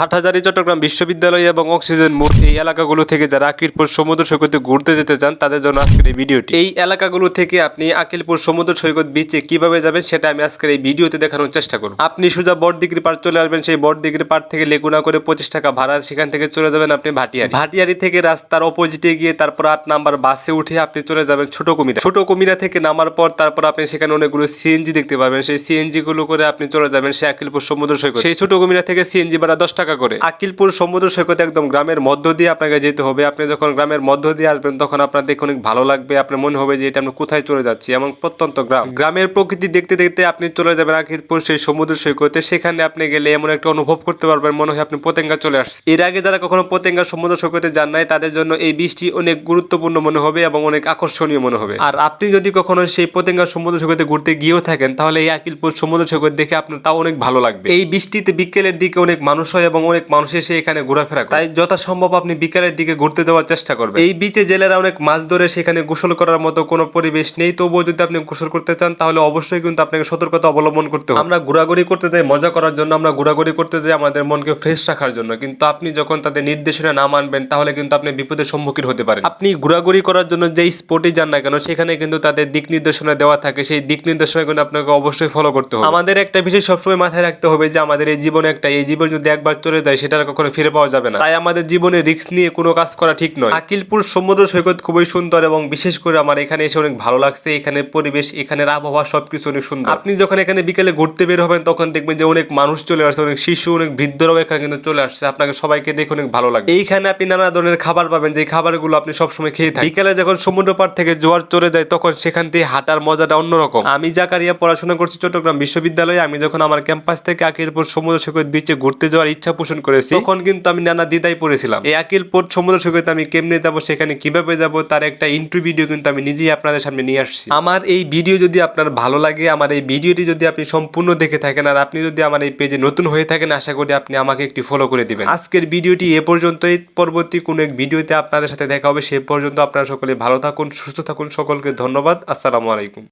হাটহাজারী, চট্টগ্রাম বিশ্ববিদ্যালয় এবং অক্সিজেন মোড় এই এলাকাগুলো থেকে যারা আকিলপুর সমুদ্র সৈকতে ঘুরতে যেতে চান, তাদের জন্য আজকের এই ভিডিওটি। এই এলাকাগুলো থেকে আপনি আকিলপুর সমুদ্র সৈকত বিচে কীভাবে যাবেন, সেটা আমি আজকের এই ভিডিওতে দেখানোর চেষ্টা করব। আপনি সোজা বড়দিগরি পার চলে আসবেন, সেই বড়দিগরি পার থেকে লেগুনা করে পঁচিশ টাকা ভাড়া, সেখান থেকে চলে যাবেন আপনি ভাটিয়ারি। ভাটিয়ারি থেকে রাস্তার অপোজিটে গিয়ে তারপর আট নাম্বার বাসে উঠে আপনি চলে যাবেন ছোট কুমিরা। ছোট কুমিরা থেকে নামার পর তারপর আপনি সেখানে অনেকগুলো সিএনজি দেখতে পাবেন। সেই সিএনজি গুলো করে আপনি চলে যাবেন সেই আকিলপুর সমুদ্র সৈকত। সেই ছোট কুমিরা থেকে সিএনজি ভাড়া দশ টাকা করে। আকিলপুর সমুদ্র সৈকত একদম গ্রামের মধ্য দিয়ে আপনাকে যেতে হবে। আপনি যখন গ্রামের মধ্য দিয়ে আসবেন, তখন আপনার দেখে অনেক ভালো লাগবে। আপনার মনে হবে যে এটা আমরা কোথায় চলে যাচ্ছি, এবং প্রত্যন্ত গ্রাম। গ্রামের প্রকৃতি দেখতে দেখতে আপনি চলে যাবেন আকিলপুর সেই সমুদ্র সৈকতে। সেখানে আপনি গেলে এমন একটা অনুভব করতে পারবেন, মনে হয় আপনি পতেঙ্গা চলে আসছে এর আগে যারা কখনো পতেঙ্গা সমুদ্র সৈকতে যান নাই, তাদের জন্য এই বৃষ্টি অনেক গুরুত্বপূর্ণ মনে হবে এবং অনেক আকর্ষণীয় মনে হবে। আর আপনি যদি কখনো সেই পতেঙ্গা সমুদ্র সৈকতে ঘুরতে গিয়েও থাকেন, তাহলে এই আকিলপুর সমুদ্র সৈকত দেখে আপনার তাও অনেক ভালো লাগবে। এই বৃষ্টিতে বিকেলের দিকে অনেক মানুষ হয় এবং অনেক মানুষ এসে এখানে ঘোরাফেরা করে। তাই যথাসম্ভব আপনি বিকেলের দিকে ঘুরতে দেওয়ার চেষ্টা করবেন। এই বিচে জেলেরা অনেক মাছ ধরে সেখানে গোসল করার মতো কোনো পরিবেশ নেই। তবুও যদি আপনি গোসল করতে চান তাহলে অবশ্যই কিন্তু আপনাকে সতর্কতা অবলম্বন করতে হবে। আমরা ঘোরাঘুরি করতে যাই মজা করার জন্য আমরা ঘোরাঘুরি করতে যাই আমাদের মনকে ফ্রেশ রাখার জন্য। কিন্তু আপনি যখন তাদের নির্দেশনা না মানবেন তাহলে কিন্তু আপনি বিপদের সম্মুখীন হতে পারেন। আপনি ঘোরাঘুরি করার জন্য যেই স্পটে যান না কেন সেখানে কিন্তু তাদের দিক নির্দেশনা দেওয়া থাকে। সেই দিক নির্দেশনা কিন্তু আপনাকে অবশ্যই ফলো করতে হবে। আমাদের একটা বিষয় সবসময় মাথায় রাখতে হবে যে আমাদের এই জীবনে একটা এই জীবন যদি একবার চলে যায় সেটা কখনো ফিরে পাওয়া যাবে না। তাই আমাদের জীবনে রিস্ক নিয়ে কোনো কাজ করা ঠিক নয়। আকিলপুর সমুদ্র সৈকত খুবই সুন্দর এবং বিশেষ করে আমার এখানে এসে অনেক ভালো লাগছে। এখানে পরিবেশ, এখানের আবহাওয়া সবকিছু অনেক সুন্দর। আপনি যখন এখানে বিকেলে ঘুরতে বের হবেন, তখন দেখবেন যে অনেক মানুষ চলে আসছে, অনেক শিশু, অনেক বৃদ্ধরাও এখানে কিন্তু চলে আসছে। আপনাকে সবাইকে দেখে অনেক ভালো লাগে এইখানে আপনি নানা ধরনের খাবার পাবেন যে খাবারগুলো আপনি সবসময় খেয়ে থাকেন। বিকেলে যখন সমুদ্র পাড় থেকে জোয়ার চলে যায়, তখন সেখান থেকে হাঁটার মজাটা অন্যরকম। আমি জাকারিয়া পড়াশোনা করছি চট্টগ্রাম বিশ্ববিদ্যালয়ে। আমি যখন আমার ক্যাম্পাস থেকে আকিলপুর সমুদ্র সৈকত বিচে ঘুরতে যাওয়ার ইচ্ছা পোষণ করেছি। তখন কিন্তু আমি নানা দ্বিধায় পড়েছিলাম। এই আকিল পোর্ট সমুদ্র সৈকত আমি কেমনে যাব সেখানে কীভাবে যাব তার একটা ইন্টু ভিডিও কিন্তু আমি নিজেই আপনাদের সামনে নিয়ে আসছি। আমার এই ভিডিও যদি আপনার ভালো লাগে আমার এই ভিডিওটি যদি আপনি সম্পূর্ণ দেখে থাকেন আর আপনি যদি আমার এই পেজে নতুন হয়ে থাকেন আশা করি আপনি আমাকে একটি ফলো করে দিবেন। আজকের ভিডিওটি এ পর্যন্তই। পরবর্তী কোনো এক ভিডিওতে আপনাদের সাথে দেখা হবে। সে পর্যন্ত আপনারা সকলে ভালো থাকুন সুস্থ থাকুন। সকলকে ধন্যবাদ। আসসালামু আলাইকুম।